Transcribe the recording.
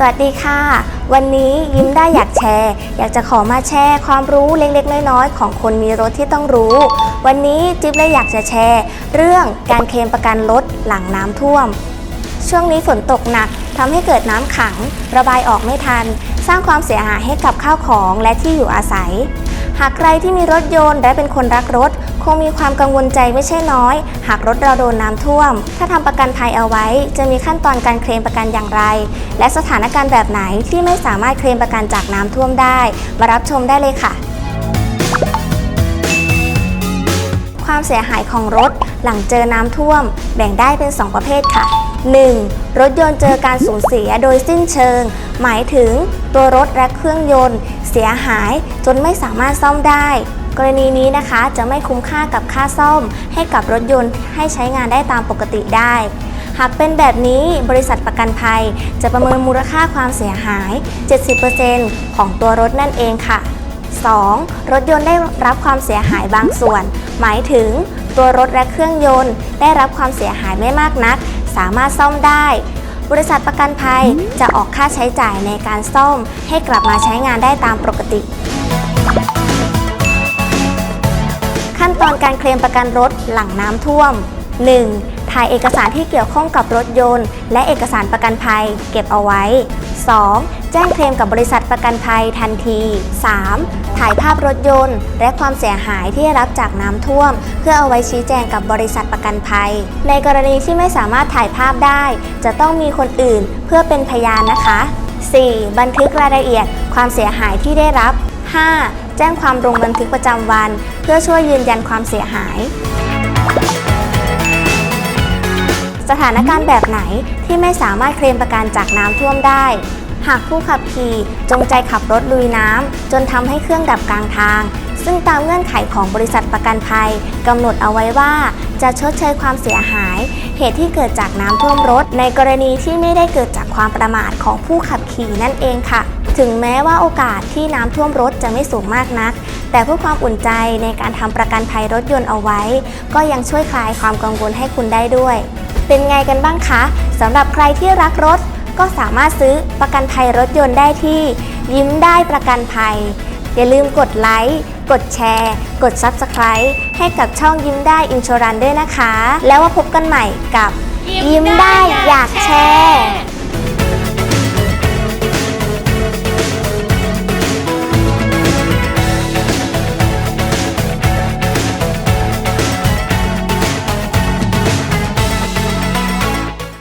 สวัสดีค่ะ วันนี้ยิ้มได้อยากแชร์ อยากจะขอมาแชร์ความรู้เล็กๆ น้อยๆ ของคนมีรถที่ต้องรู้ วันนี้จิ๊บเลยอยากจะแชร์ เรื่องการเคลมประกันรถหลังน้ำท่วม ช่วงนี้ฝนตกหนักทำให้เกิดน้ำขัง ระบายออกไม่ทัน สร้างความเสียหายให้กับข้าวของและที่อยู่อาศัย หากใครที่มีรถยนต์และเป็นคนรักรถ คงมีความกังวลใจไม่ใช่น้อย หากรถเราโดนน้ำท่วม ถ้าทำประกันภัยเอาไว้ จะมีขั้นตอนการเคลมประกันอย่างไร และสถานการณ์แบบไหนที่ไม่สามารถเคลมประกันจากน้ำท่วมได้ มารับชมได้เลยค่ะความเสียหายของรถหลังเจอน้ำท่วม แบ่งได้เป็น 2 ประเภทค่ะ 1. รถยนต์เจอการสูญเสียโดยสิ้นเชิง หมายถึงตัวรถและเครื่องยนต์ เสียหายจนไม่สามารถซ่อมได้ กรณีนี้นะคะจะไม่คุ้มค่ากับค่าซ่อม ให้กับรถยนต์ให้ใช้งานได้ตามปกติได้ หากเป็นแบบนี้บริษัทประกันภัย จะประเมินมูลค่าความเสียหาย 70%ของตัวรถนั่นเองค่ะ 2. รถยนต์ได้รับความเสียหายบางส่วน หมายถึงตัวรถและเครื่องยนต์ ได้รับความเสียหายไม่มากนัก สามารถซ่อมได้ บริษัทประกันภัยจะออกค่าใช้จ่ายในการซ่อม ให้กลับมาใช้งานได้ตามปกติ ขั้นตอนการเคลมประกันรถหลังน้ำท่วม 1. ถ่ายเอกสารที่เกี่ยวข้องกับรถยนต์ และเอกสารประกันภัย เก็บเอาไว้ 2. แจ้งเคลมกับบริษัทประกันภัยทันที 3. ถ่ายภาพรถยนต์ และความเสียหายที่ได้รับจากน้ำท่วม เพื่อเอาไว้ชี้แจงกับบริษัทประกันภัย ในกรณีที่ไม่สามารถถ่ายภาพได้ จะต้องมีคนอื่นเพื่อเป็นพยานนะคะ 4. บันทึกรายละเอียดความเสียหายที่ได้รับ 5. แจ้งความลงบันทึกประจำวัน เพื่อช่วยยืนยันความเสียหาย สถานการณ์แบบไหนที่ไม่สามารถเคลมประกันจากน้ำท่วมได้ หากผู้ขับขี่จงใจขับรถลุยน้ำจนทำให้เครื่องดับกลางทาง ซึ่งตามเงื่อนไขของบริษัทประกันภัยกำหนดเอาไว้ว่า จะชดเชยความเสียหาย เหตุที่เกิดจากน้ำท่วมรถ ในกรณีที่ไม่ได้เกิดจากความประมาทของผู้ขับขี่นั่นเองค่ะ ถึงแม้ว่าโอกาสที่น้ำท่วมรถจะไม่สูงมากนักแต่เพื่อความอุ่นใจในการทำประกันภัยรถยนต์เอาไว้ ก็ยังช่วยคลายความกังวลให้คุณได้ด้วย เป็นไงกันบ้างคะสำหรับใครที่รักรถ ก็สามารถซื้อประกันภัยรถยนต์ได้ที่ ยิ้มได้ประกันภัย อย่าลืมกดไลค์กดแชร์ กด Subscribe ให้กับช่องยิ้มได้อินชอรันด้วยนะคะ แล้วมาพบกันใหม่กับยิ้มได้อยากแชร์